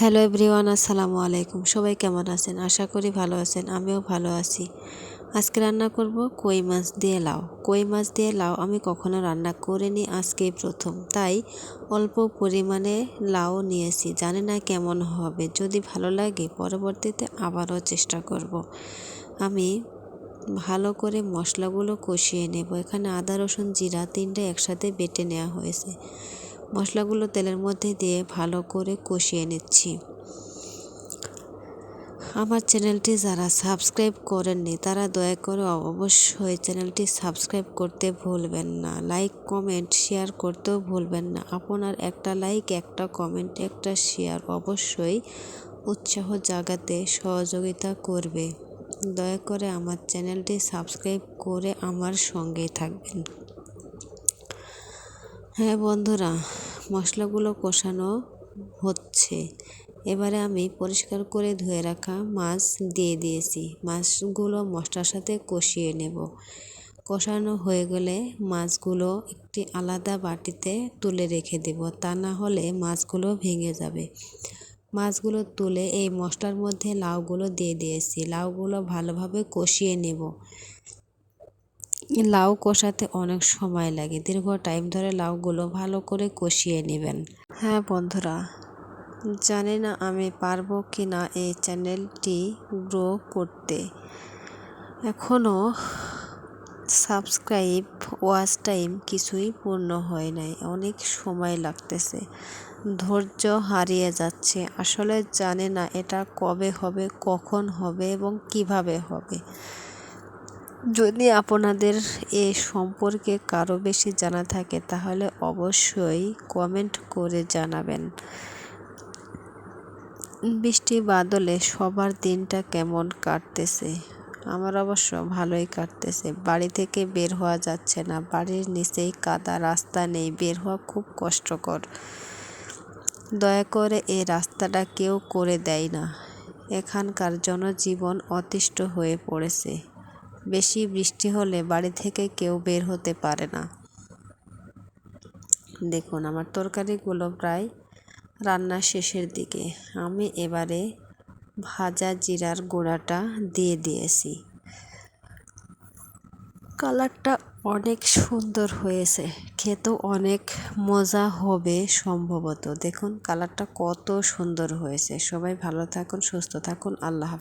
Hello everyone, আসসালামু আলাইকুম। সবাই কেমন আছেন? আশা করি ভালো আছেন, আমিও ভালো আছি। আজকে রান্না করব কই মাছ দিয়ে লাউ। কই মাছ দিয়ে লাউ আমি কখনো রান্না করিনি আজকেই প্রথম, তাই অল্প পরিমাণে লাউ নিয়েছি। জানি না কেমন হবে, যদি ভালো লাগে পরবর্তীতে আবারও চেষ্টা করব। আমি ভালো করে মশলাগুলো কষিয়ে নেব। এখানে আদা, রসুন, জিরা তিনটে একসাথে বেটে নেওয়া হয়েছে। মশলাগুলো তেলের মধ্যে দিয়ে ভালো করে কষিয়ে নিচ্ছি। আমার চ্যানেলটি যারা সাবস্ক্রাইব করেননি, তারা দয়া করে অবশ্যই চ্যানেলটি সাবস্ক্রাইব করতে ভুলবেন না। লাইক, কমেন্ট, শেয়ার করতেও ভুলবেন না। আপনার একটা লাইক, একটা কমেন্ট, একটা শেয়ার অবশ্যই উৎসাহ জাগাতে সহযোগিতা করবে। দয়া করে আমার চ্যানেলটি সাবস্ক্রাইব করে আমার সঙ্গেই থাকবেন। হ্যাঁ বন্ধুরা, মশলাগুলো কষানো হচ্ছে। এবারে আমি পরিষ্কার করে ধুয়ে রাখা মাছ দিয়ে দিয়েছি। মাছগুলো মশলার সাথে কষিয়ে নেব। কষানো হয়ে গেলে মাছগুলো একটি আলাদা বাটিতে তুলে রেখে দেব। তা না হলে মাছগুলো ভেঙে যাবে। মাছগুলো তুলে এই মশলার মধ্যে লাউগুলো দিয়ে দিয়েছি। লাউগুলো ভালোভাবে কষিয়ে নেব। লাউ কষাতে অনেক সময় লাগে। দীর্ঘ টাইম ধরে লাউগুলো ভালো করে কষিয়ে নেবেন। হ্যাঁ বন্ধুরা, জানি না আমি পারব কি না এই চ্যানেলটি গ্রো করতে। এখনও সাবস্ক্রাইব ওয়াচ টাইম কিছুই পূর্ণ হয় নাই। অনেক সময় লাগতেছে। ধৈর্য হারিয়ে যাচ্ছে। আসলে জানে না এটা কবে হবে, কখন হবে এবং কীভাবে হবে। যদি আপনাদের এ সম্পর্কে কারও বেশি জানা থাকে, তাহলে অবশ্যই কমেন্ট করে জানাবেন। বৃষ্টি বাদলে সবার দিনটা কেমন কাটতেছে? আমার অবশ্য ভালোই কাটতেছে। বাড়ি থেকে বের হওয়া যাচ্ছে না। বাড়ির নিচেই কাদা রাস্তা নেই। বের হওয়া খুব কষ্টকর। দয়া করে এই রাস্তাটা কেউ করে দেয় না। এখানকার জনজীবন অতিষ্ঠ হয়ে পড়েছে। বেশি বৃষ্টি হলে বাড়ি থেকে কেউ বের হতে পারে না। দেখুন, আমার তরকারিগুলো প্রায় রান্নার শেষের দিকে। আমি এবারে ভাজা জিরার গোড়াটা দিয়ে দিয়েছি। কালারটা অনেক সুন্দর হয়েছে। খেতেও অনেক মজা হবে সম্ভবত। দেখুন, কালারটা কত সুন্দর হয়েছে। সবাই ভালো থাকুন, সুস্থ থাকুন। আল্লাহ